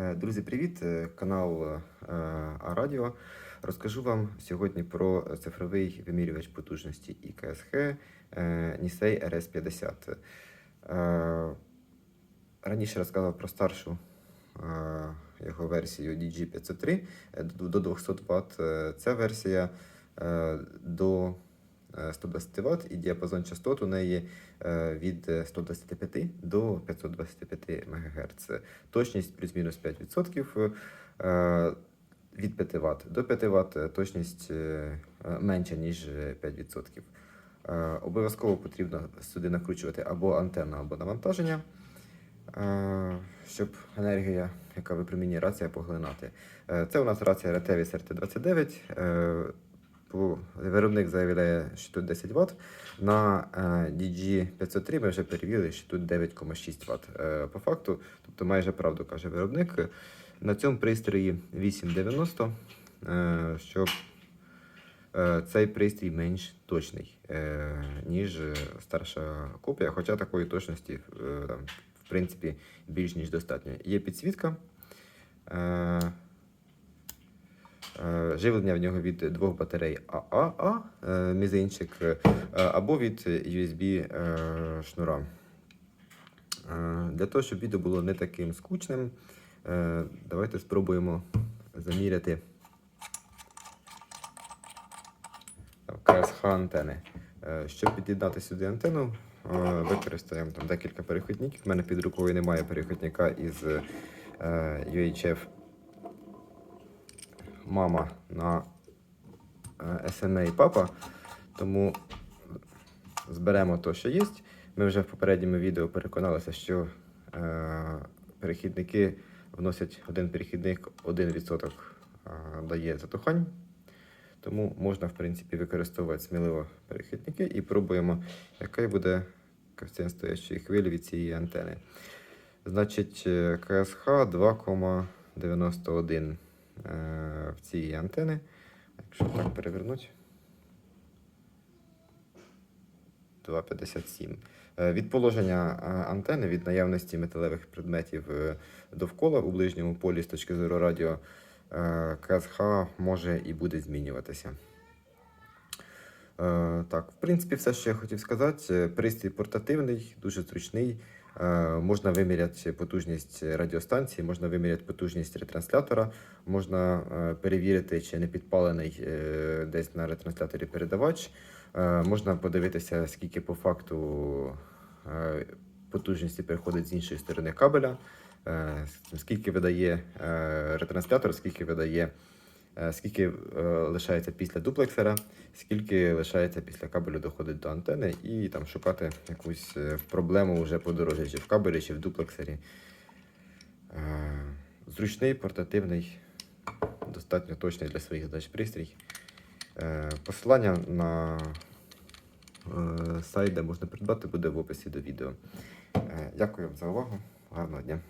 Е, Друзі, привіт! Е, Канал е, А-Радіо. Розкажу вам сьогодні про цифровий вимірювач потужності ІКСХ Nisei RS50. Е, Раніше розказав про старшу його версію DG503 е, до до 200 Вт. Ця версія до 120 Вт і діапазон частот у неї е, від 125 до 525 МГц. Точність плюс-мінус 5%. е, Від 5 Вт до 5 Вт точність е, е, менша, ніж 5%. Е, Обов'язково потрібно сюди накручувати або антенну, або навантаження, е, щоб енергія, яка випромінює рація, поглинати. Е, Це у нас рація Retevis RT29. По- Виробник заявляє, що тут 10 Вт. На е, DG503 ми вже перевірили, що тут 9,6 Вт. Е, По факту, тобто майже правду каже виробник. На цьому пристрої 890, е, щоб е, цей пристрій менш точний, ніж старша копія, хоча такої точності в принципі більш ніж достатньо. Є підсвітка. Е, Живлення в нього від двох батарей ААА, е, мізинчик, е, або від USB шнура. Е, Для того, щоб відео було не таким скучним, давайте спробуємо заміряти КСХ антени. Щоб під'єднати сюди антенну, використаємо там декілька перехідників. У мене під рукою немає перехідника із UHF мама на е, SMA папа, тому зберемо те, що є. Ми вже в попередньому відео переконалися, що е, перехідники вносять один перехідник, 1% е, дає затухань. Тому можна, в принципі, використовувати сміливо перехідники і пробуємо, який буде коефіцієнт стоячої хвилі від цієї антени. Значить, КСХ 2,91 цій антени. Якщо так перевернути. 2,57. Е, Від положення е, антени, від наявності металевих предметів е, довкола у ближньому полі з точки зору радіо, КСХ може і буде змінюватися. Так, в принципі, все, що я хотів сказати. Пристрій портативний, дуже зручний. Е, Можна виміряти потужність радіостанції, можна виміряти потужність ретранслятора, можна е, перевірити, чи не підпалений е, десь на ретрансляторі передавач. Можна подивитися, скільки по факту потужності переходить з іншої сторони кабеля, скільки видає ретранслятор, скільки видає. Е, Скільки е, лишається після дуплексера, скільки лишається після кабелю доходить до антени, і там шукати якусь е, проблему вже по дорозі, чи в кабелі, чи в дуплексері. Зручний, портативний, достатньо точний для своїх задач пристрій. Посилання на сайт, де можна придбати, буде в описі до відео. Дякую вам за увагу. Гарного дня.